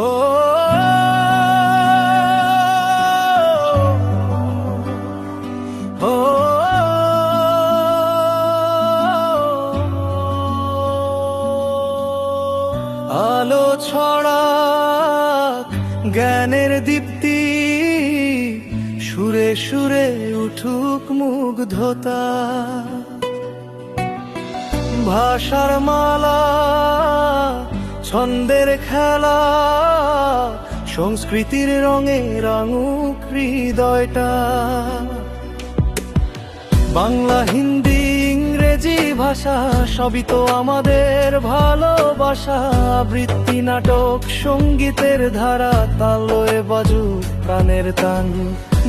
ও আলো ছড়া জ্ঞানের দীপ্তি সুরে সুরে উঠুক মুগ্ধতা। ভাষার মালা ছন্দের খেলা সংস্কৃতির রঙে রাঙুক হৃদয়টা। বাংলা হিন্দি ইংরেজি ভাষা, সবই তো আমাদের ভালোবাসা। বৃত্তি নাটক, সঙ্গীতের ধারা, তালয়ে বাজু, প্রাণের তান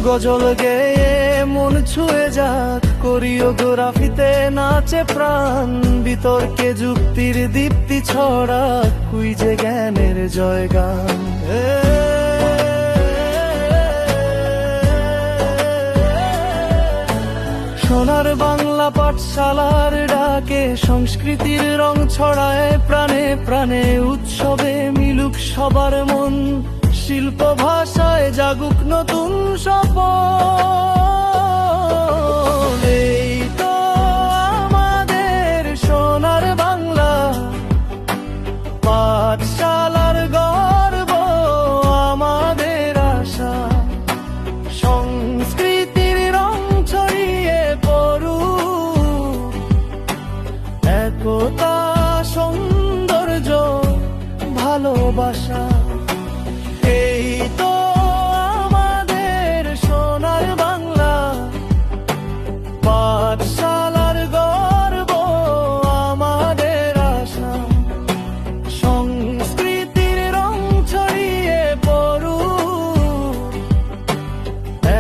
গজল গেয়ে মন ছুঁয়ে যাক, কোরিওগ্রাফিতে নাচে প্রাণ। বিতর্কে যুক্তির দীপ্তি ছড়া কুইজে জ্ঞানের জয়গান। সোনার বাংলা পাঠশালার ডাকে সংস্কৃতির রং ছড়ায় প্রাণে প্রাণে, উৎসবে মিলুক সবার মন। শিল্প ভাষায় জাগুক নতুন সপন ভালোবাসা। এই তো আমাদের সোনার বাংলা। পাঠশালার গর্ব আমাদের আশা। সংস্কৃতির রং ছড়িয়ে পড়ু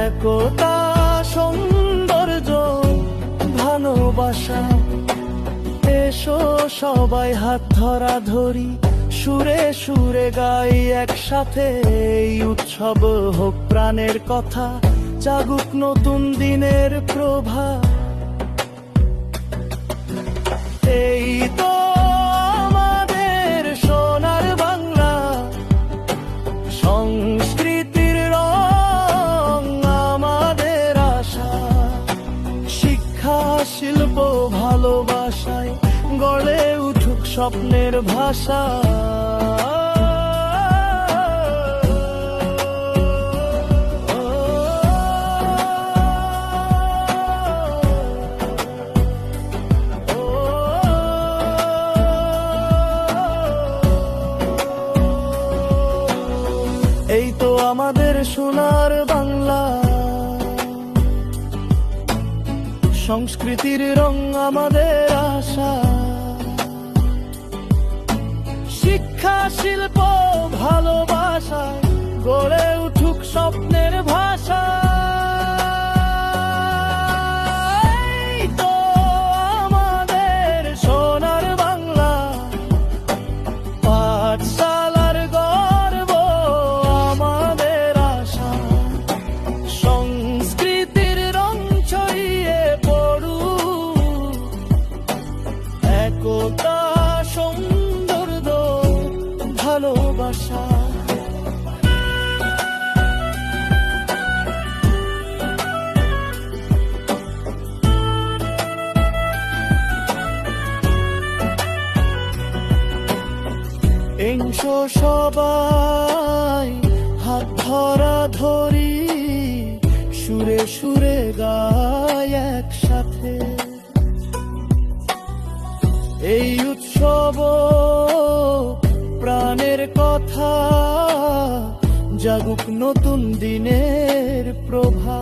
একতা, সৌন্দর্য, ভালোবাসা। এসো সবাই হাত ধরা ধরি। সুরে সুরে গাই একসাথে, এই উৎসব হোক প্রাণের কথা, জাগুক নতুন দিনের প্রভা। এই তো আমাদের সোনার বাংলা, সংস্কৃতির রং আমাদের আশা। শিক্ষা, শিল্প, ভালোবাসায় গড়ে উঠুক স্বপ্নের ভাষা। এই তো আমাদের সোনার বাংলা। সংস্কৃতির রং আমাদের আশা। শিক্ষা শিল্প, ভালোবাসা, গড়ে উঠুক স্বপ্নের ভাষা। তো আমাদের বাংলা, পাঠশালার গর্ব, আমাদের আশা। সংস্কৃতির পড়ু একতা সৌন্দর্য ভালোবাসা। এংশো সবাই হাত ধরা ধরি সুরে সুরে গায় একসাথে। এই উৎসব কথা জাগুক নতুন দিনের প্রভা